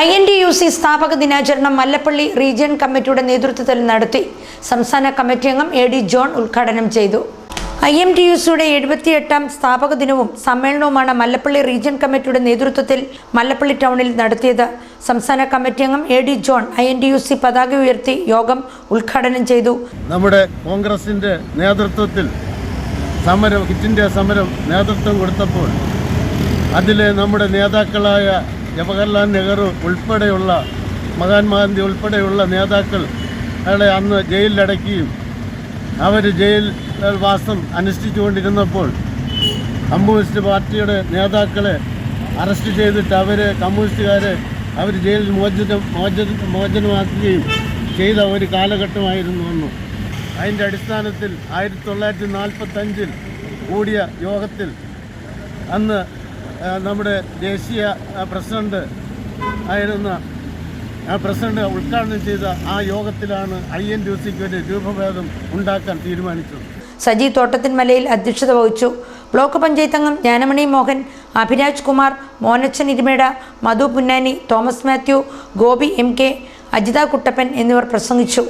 I N T U C സ്ഥാപക ദിനാചരണം Mallappally region കമ്മിറ്റിയുടെ നേതൃത്വത്തിൽ നടത്തി. സംസ്ഥാന കമ്മിറ്റി അംഗം എ ഡി ജോൺ ഉദ്ഘാടനം ചെയ്തു. ഐ എം ടി യു സിയുടെ എഴുപത്തിയെട്ടാം സ്ഥാപക ദിനവും സമ്മേളനവുമാണ് മല്ലപ്പള്ളി റീജിയൻ കമ്മിറ്റിയുടെ നേതൃത്വത്തിൽ മല്ലപ്പള്ളി ടൗണിൽ നടത്തിയത്. സംസ്ഥാന കമ്മിറ്റി അംഗം A D John I N T U C പതാക ഉയർത്തി യോഗം ഉദ്ഘാടനം ചെയ്തു. നമ്മുടെ കോൺഗ്രസിന്റെ നേതൃത്വത്തിൽ സമരം ക്വിറ്റ് ഇന്ത്യ സമരം നേതൃത്വം കൊടുത്തപ്പോൾ അതിലെ നമ്മുടെ നേതാക്കളായ ജവഹർലാൽ നെഹ്റു ഉൾപ്പെടെയുള്ള മഹാത്മാഗാന്ധി ഉൾപ്പെടെയുള്ള നേതാക്കൾ അയാളെ അന്ന് ജയിലിലടക്കുകയും അവർ ജയിൽ വാസം അനുഷ്ഠിച്ചുകൊണ്ടിരുന്നപ്പോൾ കമ്മ്യൂണിസ്റ്റ് പാർട്ടിയുടെ നേതാക്കളെ അറസ്റ്റ് ചെയ്തിട്ട് അവർ കമ്മ്യൂണിസ്റ്റുകാരെ അവർ ജയിലിൽ മോചനം മോചന മോചനമാക്കുകയും ചെയ്ത ഒരു കാലഘട്ടമായിരുന്നു അന്ന്. അതിന്റെ അടിസ്ഥാനത്തിൽ ആയിരത്തി തൊള്ളായിരത്തി നാൽപ്പത്തഞ്ചിൽ കൂടിയ യോഗത്തിൽ അന്ന് നമ്മുടെ ദേശീയ പ്രസിഡന്റ് ആയിരുന്ന പ്രസിഡന്റ് ഉദ്ഘാടനം ചെയ്ത ആ യോഗത്തിലാണ് ഐ എൻ ഡി സിക്ക് വേണ്ടി രൂപഭേദം ഉണ്ടാക്കാൻ തീരുമാനിച്ചത്. സജി തോട്ടത്തിൻമലയിൽ അധ്യക്ഷത വഹിച്ചു. ബ്ലോക്ക് പഞ്ചായത്ത് അംഗം Jnanamani Mohan Abhiraj Kumar Monachan Irumeda Madhu Punnani Thomas Mathew Gopi M K Ajitha Kuttappan എന്നിവർ പ്രസംഗിച്ചു.